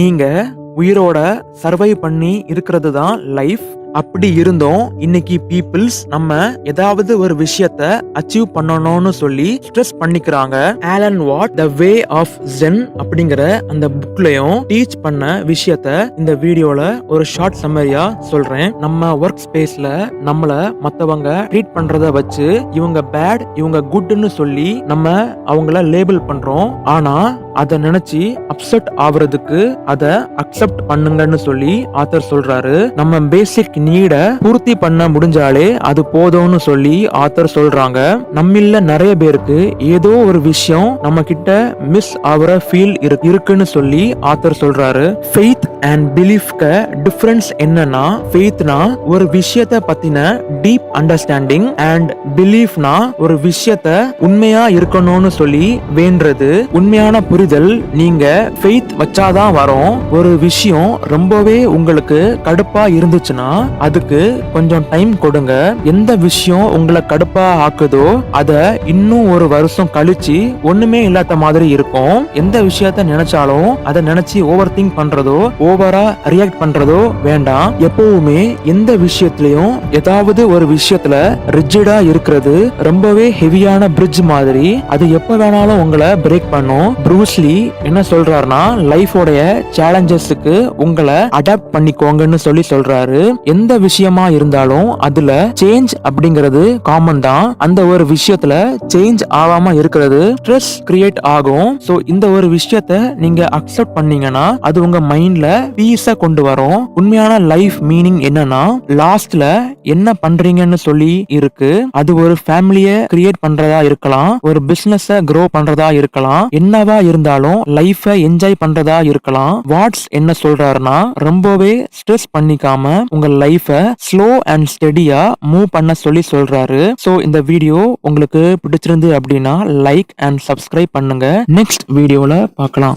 நீங்க உயிரோட சர்வை பண்ணி இருக்கிறது தான் லைஃப் அப்படி இருந்தோம். இன்னைக்கு பீப்புள்ஸ் நம்ம ஏதாவது ஒரு விஷயத்த அச்சீவ் பண்ணணும்னு சொல்லி ஸ்ட்ரெஸ் பண்ணிக்கிறாங்க. Alan Watts the way of Zen அப்படிங்கிற அந்த புக்லயும் டீச் பண்ண விஷயத்த இந்த வீடியோல ஒரு ஷார்ட் சம்மரியா சொல்றேன். நம்ம ஒர்க் ஸ்பேஸ்ல நம்மள மத்தவங்க ட்ரீட் பண்றத வச்சு இவங்க பேட் இவங்க குட்னு சொல்லி நம்ம அவங்கள லேபிள் பண்றோம். ஆனா அதை நினைச்சு அப்செட் ஆகுறதுக்கு அதை அக்செப்ட் பண்ணுங்கன்னு சொல்லி ஆத்தர் சொல்றாரு. நம்ம பேசிக் நீட பூர்த்தி பண்ண முடிஞ்சாலே அது போதும்னு சொல்லி ஆத்தர் சொல்றாங்க. நம்மில்ல நிறைய பேருக்கு ஏதோ ஒரு விஷயம் நம்ம கிட்ட மிஸ் ஆகுற ஃபீல் இருக்குன்னு சொல்லி ஆத்தர் சொல்றாரு. ஃபெய்த் அண்ட் பிலீஃப்க்கு டிஃபரன்ஸ் என்னன்னா ஃபெய்த்னா ஒரு விஷயத்த பத்தின டீப் அண்டர்ஸ்டாண்டிங் அண்ட் பிலீஃப்னா ஒரு விஷயத்த உண்மையா இருக்கணும்னு சொல்லி வேண்டது உண்மையான புரிதல் நீங்க ஃபெய்த் வச்சாதான் வரும். ஒரு விஷயம் ரொம்பவே உங்களுக்கு கடுப்பா இருந்துச்சுன்னா அதுக்கு கொஞ்சம் டைம் கொடுங்க. எந்த விஷயம் உங்களை கடுப்பா ஆக்குதோ அத இன்னும் ஒரு வருஷம் கழிச்சு ஒண்ணுமே இல்லாத மாதிரி இருக்கும். எந்த விஷயத்த நினைச்சாலும் அதை நினைச்சு ஓவர் திங்க் பண்றதோ ஓவரா ரியாக்ட் பண்றதோ வேண்டாம். எப்பவுமே எந்த விஷயத்திலையும் ஏதாவது ஒரு விஷயத்துல ரிஜிடா இருக்கிறது ரொம்பவே ஹெவியான பிரிட்ஜ் மாதிரி. அது எப்ப வேணாலும் உங்களை பிரேக் பண்ணும். ப்ரூஸ்லி என்ன சொல்றாருன்னா லைஃபோடைய சேலஞ்சஸுக்கு உங்களை அடாப்ட் பண்ணிக்கோங்கன்னு சொல்லி சொல்றாரு. எந்த விஷயமா இருந்தாலும் அதுல சேஞ்ச் அப்படிங்கிறது காமன் தான். அந்த ஒரு விஷயத்துல சேஞ்ச் ஆகாம இருக்கிறது ஸ்ட்ரெஸ் கிரியேட் ஆகும். சோ இந்த ஒரு விஷயத்த நீங்க அக்செப்ட் பண்ணீங்கன்னா அது உங்க மைண்ட்ல பீஸை கொண்டு வரும். உண்மையான லைஃப் மீனிங் என்னன்னா லாஸ்ட்ல என்ன பண்றீங்கன்னு சொல்லி இருக்கு. அது ஒரு ஃபேமிலிய கிரியேட் பண்றதா இருக்கலாம். ஒரு பிசினஸ் க்ரோ பண்றதா இருக்கலாம். என்னவா இருந்தாலும் லைஃப என்ஜாய் பண்றதா இருக்கலாம். வாட்ஸ் என்ன சொல்றாருன்னா ரொம்பவே ஸ்ட்ரெஸ் பண்ணிக்காம உங்க லைஃப ஸ்லோ அண்ட் ஸ்டெடியா மூவ் பண்ண சொல்லி சொல்றாரு. சோ இந்த வீடியோ உங்களுக்கு பிடிச்சிருந்து அப்படின்னா லைக் அண்ட் சப்ஸ்கிரைப் பண்ணுங்க. நெக்ஸ்ட் வீடியோல பார்க்கலாம்.